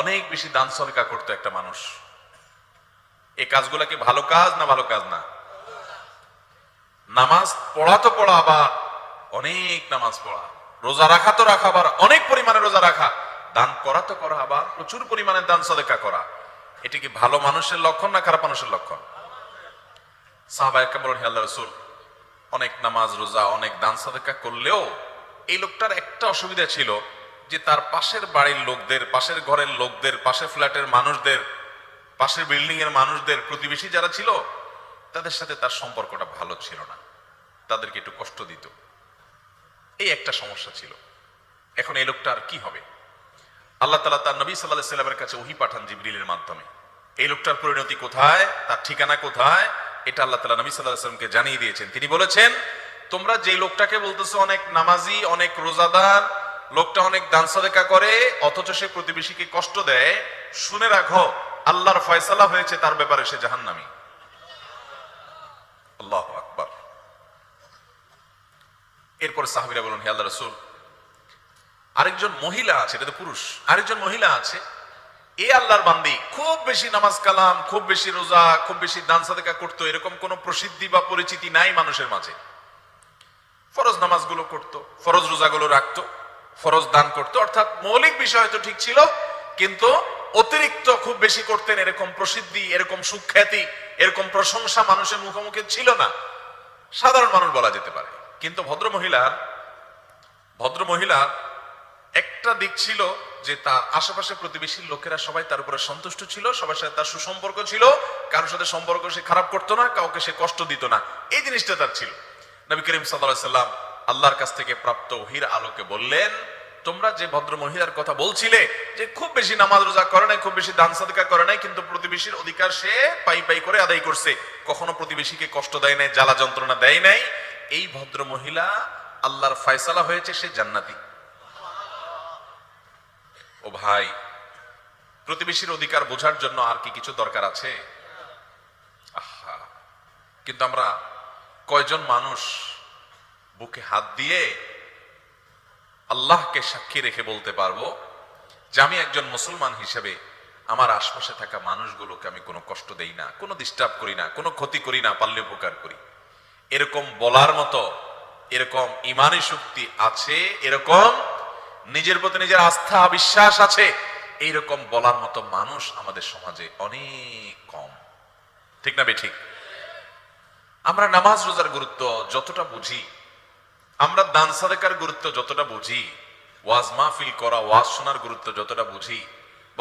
অনেক বেশি দান সদকা করতো একটা মানুষ। এই কাজগুলা কি ভালো কাজ না ভালো কাজ না? নামাজ পড়া তো পড়া আবার, অনেক নামাজ পড়া। রোজা রাখা তো রাখা আবার, অনেক পরিমাণে রোজা রাখা। দান করা তো করা আবার, প্রচুর পরিমাণে দান সদকা করা। এটি কি ভালো মানুষের লক্ষণ না খারাপ মানুষের লক্ষণ? বলেন রসুল, অনেক নামাজ, রোজা, অনেক দান সাদেকা করলেও এই লোকটার একটা অসুবিধা ছিল যে তার পাশের বাড়ির লোকদের, পাশের ঘরের লোকদের, পাশের ফ্ল্যাটের মানুষদের, পাশের বিল্ডিং এর মানুষদের, প্রতিবেশী যারা ছিল, তাদের সাথে তার সম্পর্কটা ভালো ছিল না। তাদেরকে একটু কষ্ট দিত। এই একটা সমস্যা ছিল। এখন এই লোকটা আর কি হবে? আল্লাহ তালা তার নবী সাল্লাহ সাল্লামের কাছে ওহি পাঠান জিবরিলের মাধ্যমে। এই লোকটার পরিণতি কোথায়? তার ঠিকানা কোথায়? এটা আল্লাহ তালা নবী সাল্লাহ সাল্লামকে জানিয়ে দিয়েছেন। তিনি বলেছেন, তোমরা যে লোকটাকে বলতেছো অনেক নামাজি, অনেক রোজাদার লোকটা অনেক দান সাদেকা করে, অথচ সে প্রতিবেশীকে কষ্ট দেয়। শুনে রাখো, আল্লাহর ফয়সালা হয়েছে, তার ব্যাপারে সে জাহান্নামী। আল্লাহ আকবার। এরপরে সাহাবিরা বলুন, হে আল্লাহ রসুল, আরেকজন মহিলা আছে, এটা তো পুরুষ, আরেকজন মহিলা আছে, এ আল্লাহর বান্দি, খুব বেশি নামাজ কালাম, খুব বেশি রোজা, খুব বেশি দান সাদেকা করতো, এরকম কোনো প্রসিদ্ধি বা পরিচিতি নাই মানুষের মাঝে। ফরজ নামাজগুলো করতো, ফরজ রোজাগুলো রাখতো ফরজ দান করতো। অর্থাৎ মৌলিক বিষয় তো ঠিক ছিল, কিন্তু অতিরিক্ত খুব বেশি করতেন এরকম প্রসিদ্ধি, এরকম সুখ্যাতি, এরকম প্রশংসা মানুষের মুখোমুখি ছিল না। সাধারণ মানুষ বলা যেতে পারে। কিন্তু ভদ্র মহিলার ভদ্র মহিলার একটা দিক ছিল যে তার আশেপাশে প্রতিবেশীর লোকেরা সবাই তার উপরে সন্তুষ্ট ছিল, সবার সাথে তার সুসম্পর্ক ছিল, কারোর সাথে সম্পর্ক সে খারাপ করতো না, কাউকে সে কষ্ট দিত না। এই জিনিসটা তার ছিল। নবী করিম সাল্লাহ আল্লাহর কাছ থেকে প্রাপ্ত ওহির আলোকে বললেন, তোমরা যে ভদ্র মহিলার কথা বলছিলে, যে খুব বেশি নামাজ রোজা করে নাই, খুব বেশি দান সাদকা করে নাই, কিন্তু প্রতিবেশীর অধিকার সে পাই পাই করে আদায় করছে। কখনো প্রতিবেশীকে কষ্ট দেয় নাই, জ্বালা যন্ত্রণা দেয় নাই। এই ভদ্র মহিলা আল্লাহর ফয়সালা হয়েছে, সে জান্নাতি। ও ভাই, প্রতিবেশীর অধিকার বোঝার জন্য আর কি কিছু দরকার আছে? আহা, কিন্তু আমরা কয়জন মানুষ বুকে হাত দিয়ে আল্লাহকে সাক্ষী রেখে বলতে পারব যে আমি একজন মুসলমান হিসেবে আমার আশপাশে থাকা মানুষগুলোকে আমি কোনো কষ্ট দেই না, কোনো ডিস্টার্ব করি না, কোনো ক্ষতি করি না পারলে উপকার করি। এরকম বলার মতো, এরকম ইমানি শক্তি আছে, এরকম নিজের প্রতি নিজের আস্থা, বিশ্বাস আছে, এইরকম বলার মতো মানুষ আমাদের সমাজে অনেক কম। ঠিক না বে ঠিক? আমরা নামাজ রোজার গুরুত্ব যতটা বুঝি আমরা দান সাদেকার গুরুত্ব যতটা বুঝি ওয়াজ মাহফিল করা ওয়াজ শোনার গুরুত্ব যতটা বুঝি